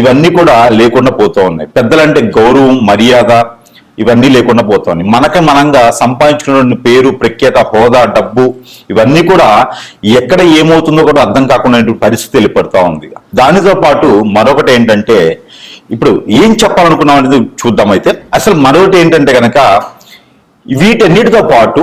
ఇవన్నీ కూడా లేకుండా పోతూ ఉన్నాయి. పెద్దలంటే గౌరవం మర్యాద ఇవన్నీ లేకుండా పోతున్నాయి మనకి మనంగా సంపాదించుకున్న పేరు ప్రఖ్యాత హోదా డబ్బు ఇవన్నీ కూడా ఎక్కడ ఏమవుతుందో కూడా అర్థం కాకుండా పరిస్థితి ఏర్పడుతూ ఉంది. దానితో పాటు మరొకటి ఏంటంటే ఇప్పుడు ఏం చెప్పాలనుకున్నాం అనేది చూద్దాం అయితే. అసలు మరొకటి ఏంటంటే కనుక వీటన్నిటితో పాటు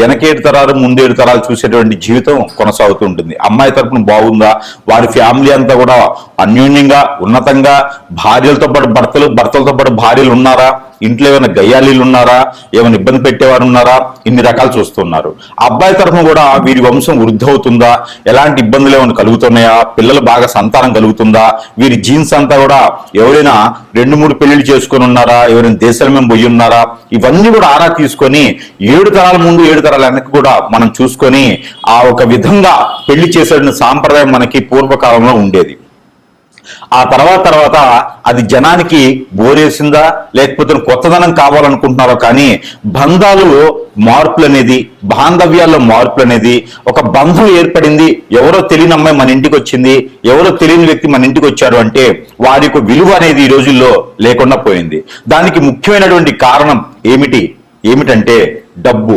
వెనకేడు తరాలు ముందేడు తరాలు చూసేటువంటి జీవితం కొనసాగుతూ ఉంటుంది. అమ్మాయి తరపున బాగుందా? వారి ఫ్యామిలీ అంతా కూడా అన్యోన్యంగా ఉన్నతంగా భార్యలతో పాటు భర్తలు భర్తలతో పాటు భార్యలు ఉన్నారా? ఇంట్లో ఏమైనా గయ్యాలీలు ఉన్నారా? ఏమైనా ఇబ్బంది పెట్టేవారు ఉన్నారా? ఇన్ని రకాలు చూస్తున్నారు. అబ్బాయి తరఫున కూడా వీరి వంశం వృద్ధి అవుతుందా? ఎలాంటి ఇబ్బందులు ఏమైనా కలుగుతున్నాయా? పిల్లలు బాగా సంతానం కలుగుతుందా? వీరి జీన్స్ అంతా కూడా ఎవరైనా రెండు మూడు పెళ్ళిళ్ళు చేసుకొని ఉన్నారా? ఎవరైనా దేశాల మేము పోయి ఉన్నారా? ఇవన్నీ కూడా ఆరా తీసుకొని ఏడు తరాల ముందు ఏడు తరాల వెనక్కి కూడా మనం చూసుకొని ఆ ఒక విధంగా పెళ్ళి చేసే సాంప్రదాయం మనకి పూర్వకాలంలో ఉండేది. ఆ తర్వాత తర్వాత అది జనానికి బోరేసిందా లేకపోతే కొత్తదనం కావాలనుకుంటున్నారో కానీ బంధాలు మార్పులు అనేది బాంధవ్యాల్లో మార్పులు అనేది ఒక బంధం ఏర్పడింది. ఎవరో తెలియని అమ్మాయి మన ఇంటికి వచ్చింది ఎవరో తెలియని వ్యక్తి మన ఇంటికి వచ్చారు అంటే వారి యొక్క విలువ అనేది ఈ రోజుల్లో లేకుండా పోయింది. దానికి ముఖ్యమైనటువంటి కారణం ఏమిటి? ఏమిటంటే డబ్బు.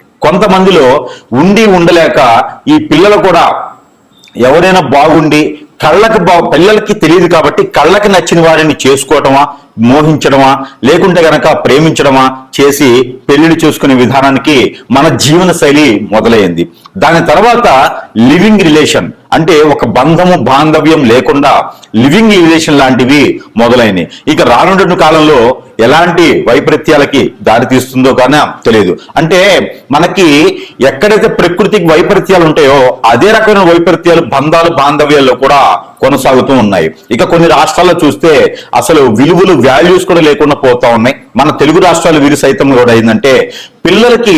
కొంతమందిలో ఉండి ఉండలేక ఈ పిల్లలు కూడా ఎవరైనా బాగుండి కళ్ళకి బా పిల్లలకి తెలియదు కాబట్టి కళ్ళకి నచ్చిన వారిని చేసుకోవటమా? మోహించడమా? లేకుంటే గనక ప్రేమించడమా? చేసి పెళ్ళిళ్ళు చూసుకునే విధానానికి మన జీవన శైలి మొదలైంది. దాని తర్వాత లివింగ్ రిలేషన్ అంటే ఒక బంధము బాంధవ్యం లేకుండా లివింగ్ రిలేషన్ లాంటివి మొదలైనవి ఇక రానుండిన కాలంలో ఎలాంటి వైపరీత్యాలకి దారి తీస్తుందో కానీ తెలియదు. అంటే మనకి ఎక్కడైతే ప్రకృతికి వైపరీత్యాలు ఉంటాయో అదే రకమైన వైపరీత్యాలు బంధాలు బాంధవ్యాల్లో కూడా కొనసాగుతూ ఉన్నాయి. ఇక కొన్ని రాష్ట్రాల్లో చూస్తే అసలు విలువలు వాల్యూస్ కూడా లేకుండా పోతా ఉన్నాయి. మన తెలుగు రాష్ట్రాలు వీరు సైతం కూడా ఏంటంటే పిల్లలకి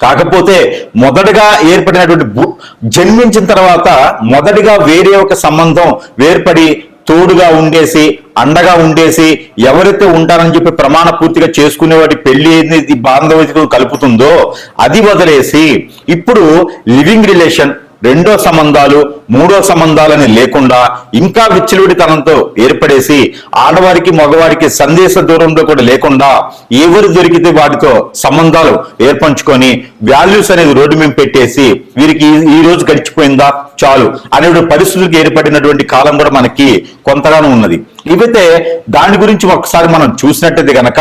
కాకపోతే మొదటగా ఏర్పడినటువంటి జన్మించిన తర్వాత మొదటిగా వేరే ఒక సంబంధం వేర్పడి తోడుగా ఉండేసి అండగా ఉండేసి ఎవరైతే ఉంటారని చెప్పి ప్రమాణ పూర్తిగా చేసుకునే వాటి పెళ్ళి అనేది బాంధవ్యతకు కలుపుతుందో అది వదిలేసి ఇప్పుడు లివింగ్ రిలేషన్ రెండో సంబంధాలు మూడో సంబంధాలని లేకుండా ఇంకా విచ్చలవిడితనంతో ఏర్పడేసి ఆడవారికి మగవారికి సందేశ దూరంలో కూడా లేకుండా ఎవరు దొరికితే వాటితో సంబంధాలు ఏర్పంచుకొని వాల్యూస్ అనేది రోడ్డు మేము పెట్టేసి వీరికి ఈ రోజు గడిచిపోయిందా? చాలు అనే పరిస్థితులకు ఏర్పడినటువంటి కాలం కూడా మనకి కొంతగానో ఉన్నది. ఇవైతే దాని గురించి ఒకసారి మనం చూసినట్టయితే గనక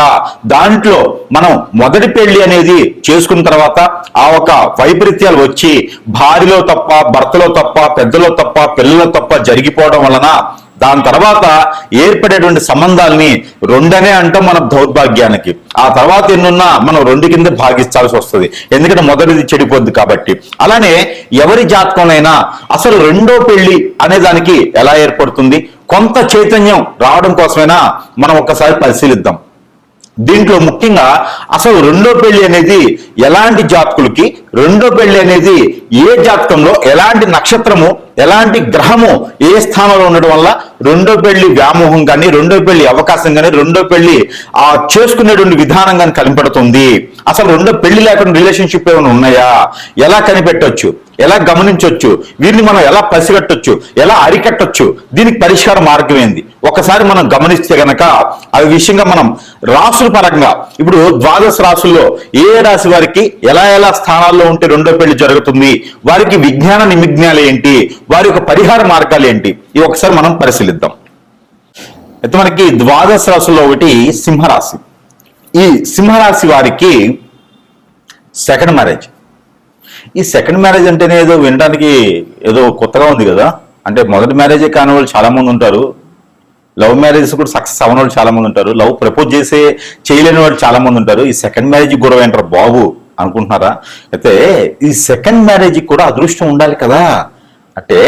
దాంట్లో మనం మొదటి పెళ్ళి అనేది చేసుకున్న తర్వాత ఆ ఒక వైపరీత్యాలు వచ్చి భార్యలో తప్ప భర్తలో తప్ప పెద్దలో తప్ప పిల్లలో తప్ప జరిగిపోవడం వలన దాని తర్వాత ఏర్పడేటువంటి సంబంధాలని రెండనే అంటాం మన దౌర్భాగ్యానికి. ఆ తర్వాత ఎన్నున్నా మనం రెండు కింద భాగిస్తాల్సి వస్తుంది. ఎందుకంటే మొదటిది చెడిపోద్ది కాబట్టి. అలానే ఎవరి జాతకంలోనైనా అసలు రెండో పెళ్ళి అనే దానికి ఎలా ఏర్పడుతుంది? కొంత చైతన్యం రావడం కోసమైనా మనం ఒక్కసారి పరిశీలిద్దాం. దీంట్లో ముఖ్యంగా అసలు రెండో పెళ్ళి అనేది ఎలాంటి జాతకులకి రెండో పెళ్ళి అనేది ఏ జాతకంలో ఎలాంటి నక్షత్రము ఎలాంటి గ్రహము ఏ స్థానంలో ఉండడం వల్ల రెండో పెళ్ళి వ్యామోహం కానీ రెండో పెళ్ళి అవకాశం కానీ రెండో పెళ్ళి ఆ చేసుకునేటువంటి విధానం కానీ కనపడుతుంది. అసలు రెండో పెళ్ళి లేకుండా రిలేషన్షిప్ ఏమైనా ఉన్నాయా? ఎలా కనిపెట్టొచ్చు? ఎలా గమనించవచ్చు వీరిని మనం ఎలా పసిగట్టొచ్చు? ఎలా అరికట్టొచ్చు? దీనికి పరిష్కార మార్గం ఏంది? ఒకసారి మనం గమనిస్తే గనక ఆ విషయంగా మనం రాసుల పరంగా ఇప్పుడు ద్వాదశ రాసుల్లో ఏ ఏ రాశి వారికి ఎలా ఎలా స్థానాల్లో ఉంటే రెండో పెళ్ళి జరుగుతుంది? వారికి విజ్ఞాన నిమిజ్ఞాలు ఏంటి? వారి యొక్క పరిహార మార్గాలు ఏంటి? ఇవి ఒకసారి మనం పరిశీలిద్దాం. అయితే మనకి ద్వాదశ రాశుల్లో ఒకటి సింహరాశి. ఈ సింహరాశి వారికి సెకండ్ మ్యారేజ్ ఈ సెకండ్ మ్యారేజ్ అంటేనే ఏదో వినడానికి ఏదో కొత్తగా ఉంది కదా? అంటే మొదటి మ్యారేజే కాని వాళ్ళు చాలామంది ఉంటారు. లవ్ మ్యారేజెస్ కూడా సక్సెస్ అవ్వని వాళ్ళు చాలామంది ఉంటారు. లవ్ ప్రపోజ్ చేసే చేయలేని వాళ్ళు చాలామంది ఉంటారు. ఈ సెకండ్ మ్యారేజ్ గొడవ ఏంటారు బాబు అనుకుంటున్నారా? అయితే ఈ సెకండ్ మ్యారేజ్కి కూడా అదృష్టం ఉండాలి కదా. అంటే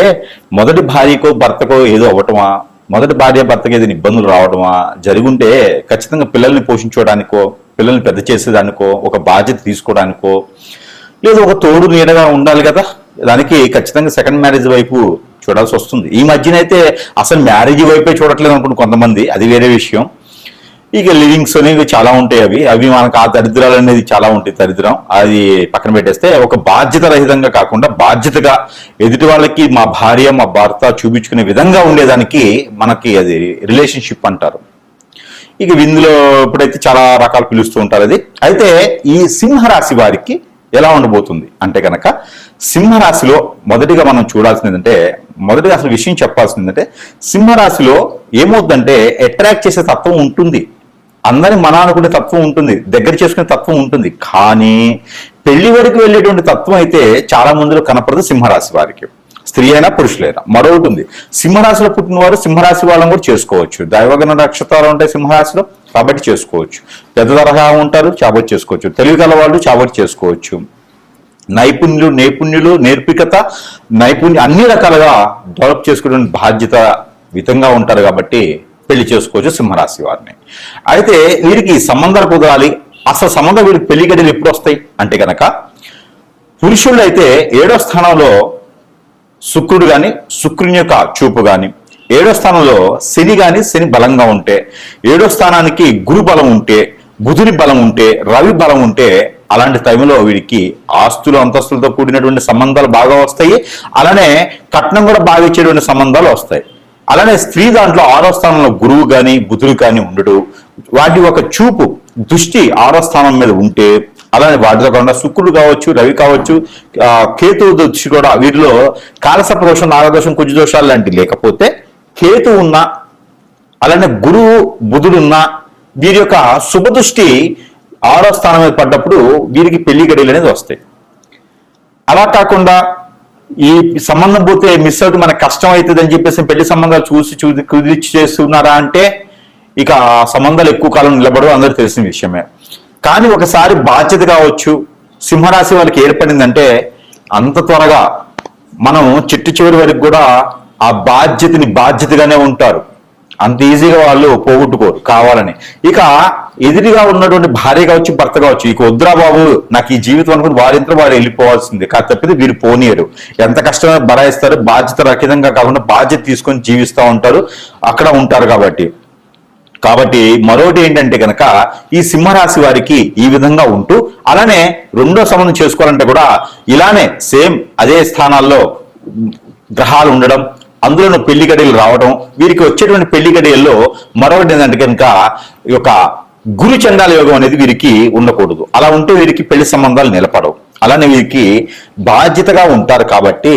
మొదటి భార్యకో భర్తకో ఏదో అవ్వటమా? మొదటి భార్య భర్తకి ఏదైనా ఇబ్బందులు రావడమా జరుగుంటే ఖచ్చితంగా పిల్లల్ని పోషించుకోవడానికో పిల్లల్ని పెద్ద చేసేదానికో ఒక బాధ్యత తీసుకోవడానికో లేదు ఒక తోడు నీడగా ఉండాలి కదా? దానికి ఖచ్చితంగా సెకండ్ మ్యారేజ్ వైపు చూడాల్సి వస్తుంది. ఈ మధ్యన అయితే అసలు మ్యారేజ్ వైపే చూడట్లేదు అనుకుంటు కొంతమంది. అది వేరే విషయం. ఇక లివింగ్స్ అనేవి చాలా ఉంటాయి అవి. అవి మనకు ఆ దరిద్రాలు అనేది చాలా ఉంటాయి దరిద్రం. అది పక్కన పెట్టేస్తే ఒక బాధ్యత రహితంగా కాకుండా బాధ్యతగా ఎదుటి వాళ్ళకి మా భార్య మా భర్త చూపించుకునే విధంగా ఉండేదానికి మనకి అది రిలేషన్షిప్ అంటారు. ఇక ఇందులో ఇప్పుడైతే చాలా రకాలు పిలుస్తూ ఉంటారు అది. అయితే ఈ సింహరాశి వారికి ఎలా ఉండబోతుంది? అంటే కనుక సింహరాశిలో మొదటిగా మనం చూడాల్సింది ఏంటంటే మొదటిగా అసలు విషయం చెప్పాల్సింది ఏంటంటే సింహరాశిలో ఏమవుతుందంటే అట్రాక్ట్ చేసే తత్వం ఉంటుంది. అందరి మన అనుకునే తత్వం ఉంటుంది దగ్గర చేసుకునే తత్వం ఉంటుంది. కానీ పెళ్ళి వరకు వెళ్ళేటువంటి తత్వం అయితే చాలా మందిలో కనపడదు సింహరాశి వారికి. స్త్రీ అయినా పురుషులైనా మరొకటి ఉంది. సింహరాశిలో పుట్టిన వారు సింహరాశి వాళ్ళని కూడా చేసుకోవచ్చు. దైవగణ నక్షత్రాలు ఉంటాయి సింహరాశిలో కాబట్టి చేసుకోవచ్చు. పెద్ద తరహా ఉంటారు చాబట్టి చేసుకోవచ్చు. తెలివిగల వాళ్ళు చాబట్టి చేసుకోవచ్చు. నైపుణ్యులు నైపుణ్యులు నేర్పికత నైపుణ్యం అన్ని రకాలుగా డెవలప్ చేసుకునే బాధ్యత విధంగా ఉంటారు కాబట్టి పెళ్ళి చేసుకోవచ్చు సింహరాశి వారిని. అయితే వీరికి సంబంధాలు కుదరాలి అసలు సంబంధం వీరికి పెళ్ళి గడ్డలు ఎప్పుడు వస్తాయి అంటే కనుక పురుషుళ్ళు అయితే ఏడో స్థానంలో శుక్రుడు కాని శుక్రుని యొక్క చూపు కాని ఏడో స్థానంలో శని కాని శని బలంగా ఉంటే ఏడో స్థానానికి గురు బలం ఉంటే బుధుని బలం ఉంటే రవి బలం ఉంటే అలాంటి టైంలో వీడికి ఆస్తులు అంతస్తులతో కూడినటువంటి సంబంధాలు బాగా వస్తాయి. అలానే కట్నం కూడా బాగా ఇచ్చేటువంటి సంబంధాలు వస్తాయి. అలానే స్త్రీ దాంట్లో ఆరో స్థానంలో గురువు కానీ బుధుడు కానీ ఉండడు. వాటి ఒక చూపు దృష్టి ఆరో స్థానం మీద ఉంటే అలానే వాటితో కాకుండా శుక్రుడు కావచ్చు రవి కావచ్చు కేతు దృష్టి కూడా వీటిలో కాలసర్ప దోషం నాగదోషం కుజ దోషాలు లాంటివి లేకపోతే కేతు ఉన్న అలానే గురువు బుధుడున్నా వీరి యొక్క శుభదృష్టి ఆరో స్థానం మీద పడ్డప్పుడు వీరికి పెళ్ళి గడియలు అనేది వస్తాయి. అలా కాకుండా ఈ సంబంధం పోతే మిస్ అవుతే మనకు కష్టం అవుతుంది అని చెప్పేసి పెళ్ళి సంబంధాలు చూసి చూసి కుదిర్చి చేస్తున్నారా అంటే ఇక ఆ సంబంధాలు ఎక్కువ కాలం నిలబడవు అందరూ తెలిసిన విషయమే. కానీ ఒకసారి బాధ్యత కావచ్చు సింహరాశి వాళ్ళకి ఏర్పడిందంటే అంత త్వరగా మనం చిట్టు చివరి వరకు కూడా ఆ బాధ్యతని బాధ్యతగానే ఉంటారు. అంత ఈజీగా వాళ్ళు పోగొట్టుకోరు కావాలని. ఇక ఎదురుగా ఉన్నటువంటి భార్య కావచ్చు భర్త కావచ్చు ఇక వద్దురా బాబు నాకు ఈ జీవితం అనుకుని వారింత వారు వెళ్ళిపోవాల్సింది. కాదు తప్పితే వీరు పోనీయరు. ఎంత కష్టమైనా బరాయిస్తారు బాధ్యత రహితంగా కాకుండా బాధ్యత తీసుకొని జీవిస్తూ ఉంటారు. అక్కడ ఉంటారు కాబట్టి. కాబట్టి మరొకటి ఏంటంటే కనుక ఈ సింహరాశి వారికి ఈ విధంగా ఉంటూ అలానే రెండో సంబంధం చేసుకోవాలంటే కూడా ఇలానే సేమ్ అదే స్థానాల్లో గ్రహాలు ఉండడం అందులోనూ పెళ్ళి గడియలు రావడం వీరికి వచ్చేటువంటి పెళ్ళి గడియల్లో మరొకటి ఏంటంటే కనుక ఈ యొక్క గురు చండాల యోగం అనేది వీరికి ఉండకూడదు. అలా ఉంటే వీరికి పెళ్ళి సంబంధాలు నిలబడవు అలానే వీరికి బాధ్యతగా ఉంటారు కాబట్టి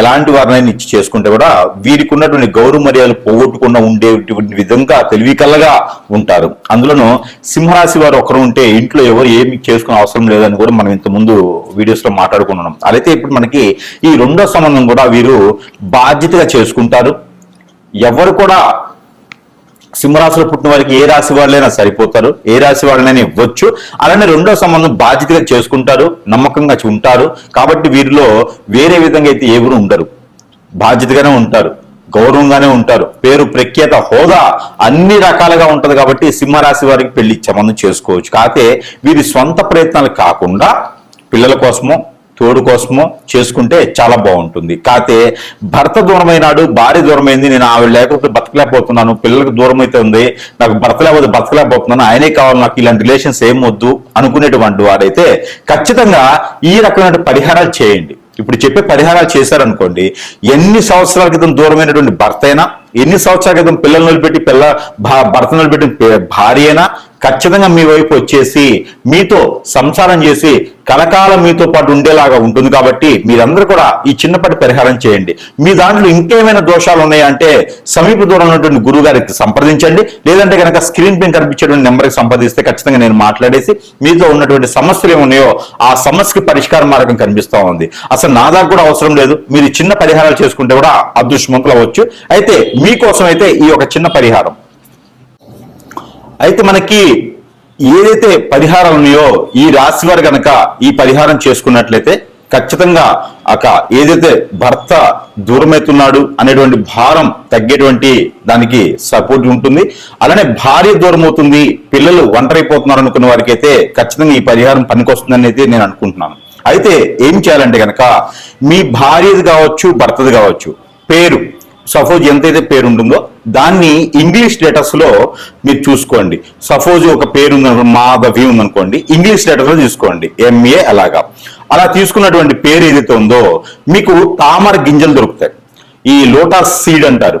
ఎలాంటి వారినైనా ఇచ్చి చేసుకుంటే కూడా వీరికి ఉన్నటువంటి గౌరవ మర్యాదలు పోగొట్టకుండా ఉండేటువంటి విధంగా తెలివి కల్లగా ఉంటారు. అందులోనూ సింహరాశి వారు ఒకరు ఉంటే ఇంట్లో ఎవరు ఏమి చేసుకునే అవసరం లేదని కూడా మనం ఇంత ముందు వీడియోస్లో మాట్లాడుకున్నాం. అయితే ఇప్పుడు మనకి ఈ రెండో సంబంధం కూడా వీరు బాధ్యతగా చేసుకుంటారు. ఎవరు కూడా సింహరాశిలో పుట్టిన వారికి ఏ రాశి వాళ్ళైనా సరిపోతారు. ఏ రాశి వాళ్ళైనా ఇవ్వచ్చు. అలానే రెండో సంబంధం బాధ్యతగా చేసుకుంటారు నమ్మకంగా ఉంటారు. కాబట్టి వీరిలో వేరే విధంగా అయితే ఎవరు ఉండరు. బాధ్యతగానే ఉంటారు గౌరవంగానే ఉంటారు. పేరు ప్రఖ్యాత హోదా అన్ని రకాలుగా ఉంటది కాబట్టి సింహరాశి వారికి పెళ్ళి సంబంధం చేసుకోవచ్చు. కాకపోతే వీరి సొంత ప్రయత్నాలు కాకుండా పిల్లల కోసమో తోడు కోసమో చేసుకుంటే చాలా బాగుంటుంది. కాకపోతే భర్త దూరమైనాడు భార్య దూరమైంది నేను ఆవిడ లేకపోతే బతకలేకపోతున్నాను పిల్లలకు దూరం అయితే ఉంది నాకు భర్త లేకపోతే బతకలేకపోతున్నాను ఆయనే కావాలి నాకు ఇలాంటి రిలేషన్స్ ఏం వద్దు అనుకునేటువంటి వారైతే ఖచ్చితంగా ఈ రకమైన పరిహారాలు చేయండి. ఇప్పుడు చెప్పే పరిహారాలు చేశారనుకోండి ఎన్ని సంవత్సరాల క్రితం దూరమైనటువంటి భర్త అయినా ఎన్ని సంవత్సరాల క్రితం పిల్లలు నిలబెట్టి పిల్ల భా- భర్త నిలబెట్టిన భార్య అయినా ఖచ్చితంగా మీ వైపు వచ్చేసి మీతో సంసారం చేసి కలకాలం మీతో పాటు ఉండేలాగా ఉంటుంది కాబట్టి మీరందరూ కూడా ఈ చిన్నపాటి పరిహారం చేయండి. మీ దాంట్లో ఇంకేమైనా దోషాలు ఉన్నాయంటే సమీప దూరం ఉన్నటువంటి గురువు గారికి సంప్రదించండి. లేదంటే కనుక స్క్రీన్ పైన కనిపించేటువంటి నెంబర్కి సంప్రదిస్తే ఖచ్చితంగా నేను మాట్లాడేసి మీతో ఉన్నటువంటి సమస్యలు ఏమున్నాయో ఆ సమస్యకి పరిష్కార మార్గం కనిపిస్తూ ఉంది. అసలు నా దాకా కూడా అవసరం లేదు. మీరు చిన్న పరిహారాలు చేసుకుంటే కూడా అదృష్టవంతులు అవ్వచ్చు. అయితే మీకోసం అయితే ఈ ఒక చిన్న పరిహారం. అయితే మనకి ఏదైతే పరిహారాలు ఉన్నాయో ఈ రాశి వారు కనుక ఈ పరిహారం చేసుకున్నట్లయితే ఖచ్చితంగా అక ఏదైతే భర్త దూరమవుతున్నాడు అనేటువంటి భారం తగ్గేటువంటి దానికి సపోర్ట్ ఉంటుంది. అలానే భార్య దూరం అవుతుంది పిల్లలు ఒంటరైపోతున్నారు అనుకున్న వారికి అయితే ఖచ్చితంగా ఈ పరిహారం పనికొస్తుందని అయితే నేను అనుకుంటున్నాను. అయితే ఏం చేయాలంటే కనుక మీ భార్యది కావచ్చు భర్తది కావచ్చు పేరు సపోజ్ ఎంతైతే పేరు ఉంటుందో దాన్ని ఇంగ్లీష్ లెటర్స్లో మీరు చూసుకోండి. సపోజ్ ఒక పేరు ఉంది మాధవి ఉందనుకోండి. ఇంగ్లీష్ లెటర్స్లో తీసుకోండి ఎంఏ అలాగా. అలా తీసుకున్నటువంటి పేరు ఏదైతే ఉందో మీకు తామర గింజలు దొరుకుతాయి. ఈ లోటస్ సీడ్ అంటారు.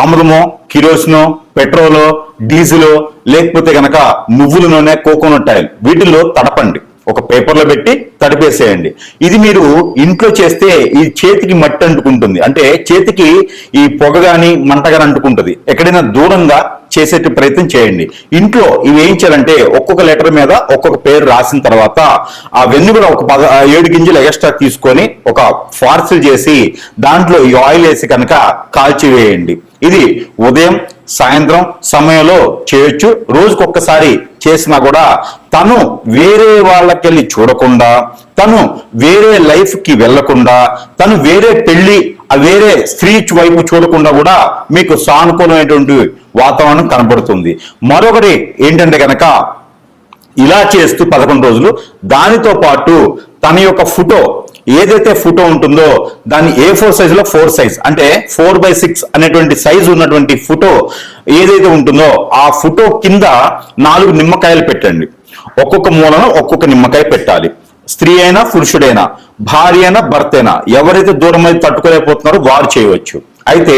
ఆముదమో కిరోసినో పెట్రోలో డీజిలో లేకపోతే గనక నువ్వుల నూనె కోకోనట్ ఆయిల్ వీటిల్లో తడపండి. ఒక పేపర్లో పెట్టి తడిపేసేయండి. ఇది మీరు ఇంట్లో చేస్తే ఈ చేతికి మట్టి అంటుకుంటుంది. అంటే చేతికి ఈ పొగ గాని మంట గాని అంటుకుంటుంది. ఎక్కడైనా దూరంగా చేసే ప్రయత్నం చేయండి. ఇంట్లో ఇవి ఏం చేయాలంటే ఒక్కొక్క లెటర్ మీద ఒక్కొక్క పేరు రాసిన తర్వాత ఆ వెన్ను కూడా ఒక పద ఏడు గింజలు ఎక్స్ట్రా తీసుకొని ఒక ఫార్సిల్ చేసి దాంట్లో ఈ ఆయిల్ వేసి కనుక కాల్చివేయండి. ఇది ఉదయం సాయంత్రం సమయంలో చేయొచ్చు. రోజుకొక్కసారి చేసినా కూడా తను వేరే వాళ్ళకెళ్ళి చూడకుండా తను వేరే లైఫ్కి వెళ్ళకుండా తను వేరే పెళ్ళి వేరే స్త్రీ వైపు చూడకుండా కూడా మీకు సానుకూలమైనటువంటి వాతావరణం కనబడుతుంది. మరొకటి ఏంటంటే కనుక ఇలా చేస్తూ పదకొండు రోజులు దానితో పాటు తన యొక్క ఫోటో ఏదైతే ఫోటో ఉంటుందో దాన్ని ఏ ఫోర్ సైజ్లో ఫోర్ సైజ్ అంటే ఫోర్ బై సిక్స్ అనేటువంటి సైజ్ ఉన్నటువంటి ఫోటో ఏదైతే ఉంటుందో ఆ ఫోటో కింద నాలుగు నిమ్మకాయలు పెట్టండి. ఒక్కొక్క మూలన ఒక్కొక్క నిమ్మకాయ పెట్టాలి. స్త్రీ అయినా పురుషుడైనా భార్య అయినా భర్త అయినా ఎవరైతే దూరం అయితే తట్టుకోలేకపోతున్నారో వారు చేయవచ్చు. అయితే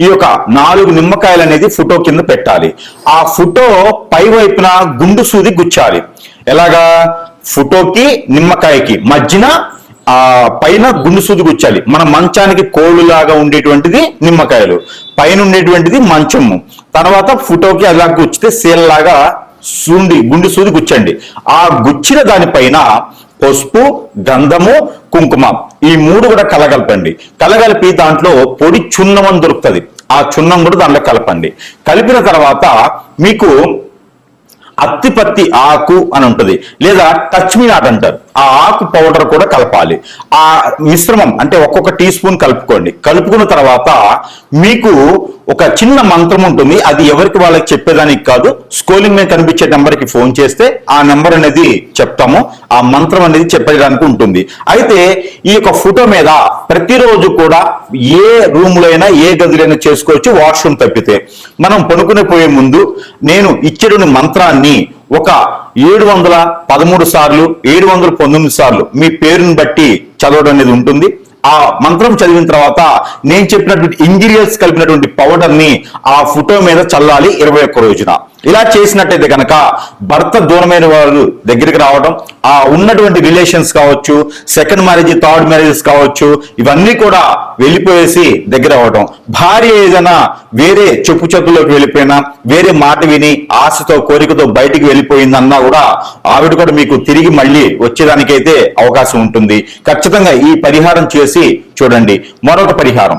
ఈ యొక్క నాలుగు నిమ్మకాయలు అనేది ఫోటో కింద పెట్టాలి. ఆ ఫోటో పై వైపున గుండు సూది గుచ్చాలి. ఎలాగా? ఫోటోకి నిమ్మకాయకి మధ్యన ఆ పైన గుండు సూది గుచ్చాలి మన మంచానికి కోళ్ళులాగా ఉండేటువంటిది నిమ్మకాయలు. పైన ఉండేటువంటిది మంచము. తర్వాత ఫోటోకి అలా గుచ్చితే సీలలాగా సూండి గుండు సూది గుచ్చండి. ఆ గుచ్చిన దానిపైన పసుపు గంధము కుంకుమ ఈ మూడు కూడా కలగలపండి. కలగలిపి దాంట్లో పొడి చున్నం అని దొరుకుతుంది. ఆ చున్నం కూడా దాంట్లో కలపండి. కలిపిన తర్వాత మీకు అత్తిపత్తి ఆకు అని ఉంటుంది. లేదా టచ్ మీ నాట్ అంటారు. ఆ ఆకు పౌడర్ కూడా కలపాలి. ఆ మిశ్రమం అంటే ఒక్కొక్క టీ స్పూన్ కలుపుకోండి. కలుపుకున్న తర్వాత మీకు ఒక చిన్న మంత్రం ఉంటుంది. అది ఎవరికి వాళ్ళకి చెప్పేదానికి కాదు. స్కోలింగ్ మీద కనిపించే నెంబర్కి ఫోన్ చేస్తే ఆ నెంబర్ అనేది చెప్తాము. ఆ మంత్రం అనేది చెప్పడానికి ఉంటుంది. అయితే ఈ యొక్క ఫోటో మీద ప్రతిరోజు కూడా ఏ రూమ్లో అయినా ఏ గదిలో చేసుకోవచ్చు. వాష్రూమ్ తప్పితే. మనం పడుకునే పోయే ముందు నేను ఇచ్చిన మంత్రాన్ని ఒక ఏడు వందల పదమూడు సార్లు ఏడు వందల పంతొమ్మిది సార్లు మీ పేరుని బట్టి చదవడం అనేది ఉంటుంది. ఆ మంత్రం చదివిన తర్వాత నేను చెప్పినటువంటి ఇంగ్రీడియంట్స్ కలిపినటువంటి పౌడర్ని ఆ ఫోటో మీద చల్లాలి ఇరవై ఒక్క రోజున. ఇలా చేసినట్టయితే కనుక భర్త దూరమైన వారు దగ్గరికి రావడం ఆ ఉన్నటువంటి రిలేషన్స్ కావచ్చు సెకండ్ మ్యారేజ్ థర్డ్ మ్యారేజెస్ కావచ్చు ఇవన్నీ కూడా వెళ్ళిపోయేసి దగ్గర అవడం భార్య ఏదైనా వేరే చెప్పు చెప్పులోకి వెళ్ళిపోయినా వేరే మాట విని ఆశతో కోరికతో బయటికి వెళ్ళిపోయిందన్నా కూడా ఆవిడ కూడా మీకు తిరిగి మళ్ళీ వచ్చేదానికైతే అవకాశం ఉంటుంది. ఖచ్చితంగా ఈ పరిహారం చేసి చూడండి. మరొక పరిహారం.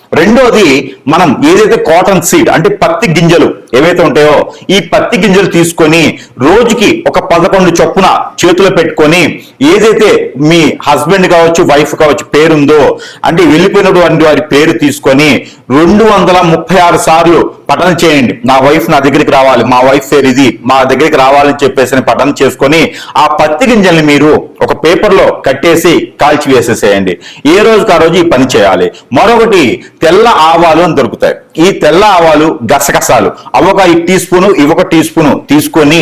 రెండోది మనం ఏదైతే కాటన్ సీడ్ అంటే పత్తి గింజలు ఏవైతే ఉంటాయో ఈ పత్తి గింజలు తీసుకొని రోజుకి ఒక పదకొండు చొప్పున చేతిలో పెట్టుకొని ఏదైతే మీ హస్బెండ్ కావచ్చు వైఫ్ కావచ్చు పేరుందో అంటే వెళ్ళిపోయినటువంటి వారి పేరు తీసుకొని రెండు వందల ముప్పై ఆరు సార్లు పఠనం చేయండి. నా వైఫ్ నా దగ్గరికి రావాలి. మా వైఫ్ పేరు ఇది మా దగ్గరికి రావాలని చెప్పేసి అని పఠనం చేసుకొని ఆ పత్తి గింజల్ని మీరు ఒక పేపర్లో కట్టేసి కాల్చి వేసేసేయండి. ఏ రోజుకి ఆ రోజు ఈ పని చేయాలి. మరొకటి తెల్ల ఆవాలు అని దొరుకుతాయి. ఈ తెల్ల ఆవాలు గసగసాలు అవొక ఈ టీ స్పూను ఇవొక టీ స్పూను తీసుకొని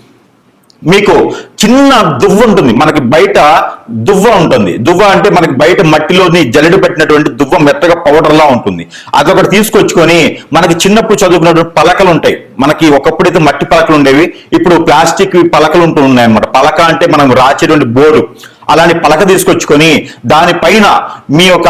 మీకు చిన్న దువ్వ ఉంటుంది. మనకి బయట దువ్వ ఉంటుంది. దువ్వ అంటే మనకి బయట మట్టిలోని జల్లెడ పెట్టినటువంటి దువ్వ మెత్తగా పౌడర్ లా ఉంటుంది. అదొకటి తీసుకొచ్చుకొని మనకి చిన్నప్పుడు చదువుకున్నటువంటి పలకలు ఉంటాయి. మనకి ఒకప్పుడైతే మట్టి పలకలు ఉండేవి ఇప్పుడు ప్లాస్టిక్ పలకలు ఉంటూ ఉన్నాయి అనమాట పలక అంటే మనం రాచేటువంటి బోర్డు అలాంటి పలక తీసుకొచ్చుకొని దానిపైన మీ యొక్క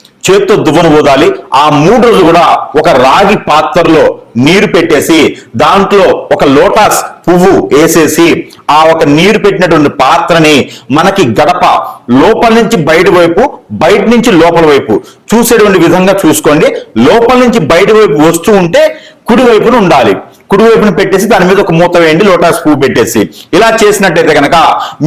చేత్తో దువ్వను ఊదాలి. ఆ మూడు రోజులు కూడా ఒక రాగి పాత్రలో నీరు పెట్టేసి దాంట్లో ఒక లోటాస్ పువ్వు వేసేసి ఆ ఒక నీరు పెట్టినటువంటి పాత్రని మనకి గడప లోపల నుంచి బయట వైపు బయట నుంచి లోపల వైపు చూసేటువంటి విధంగా చూసుకోండి. లోపల నుంచి బయట వైపు వస్తూ ఉంటే కుడి వైపున ఉండాలి. కుడి వైపున పెట్టేసి దాని మీద ఒక మూత వేయండి లోటాస్ పువ్వు పెట్టేసి. ఇలా చేసినట్టయితే కనుక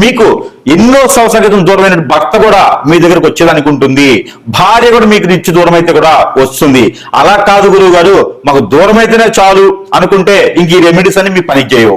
మీకు ఎన్నో సంవత్సరాల క్రితం దూరమైన భర్త కూడా మీ దగ్గరకు వచ్చేదానికి ఉంటుంది. భార్య కూడా మీకు నిచ్చి దూరం అయితే కూడా వస్తుంది. అలా కాదు గురువు గారు మాకు దూరం అయితేనే చాలు అనుకుంటే ఇంక ఈ రెమెడీస్ అని మీ పని చేయవు.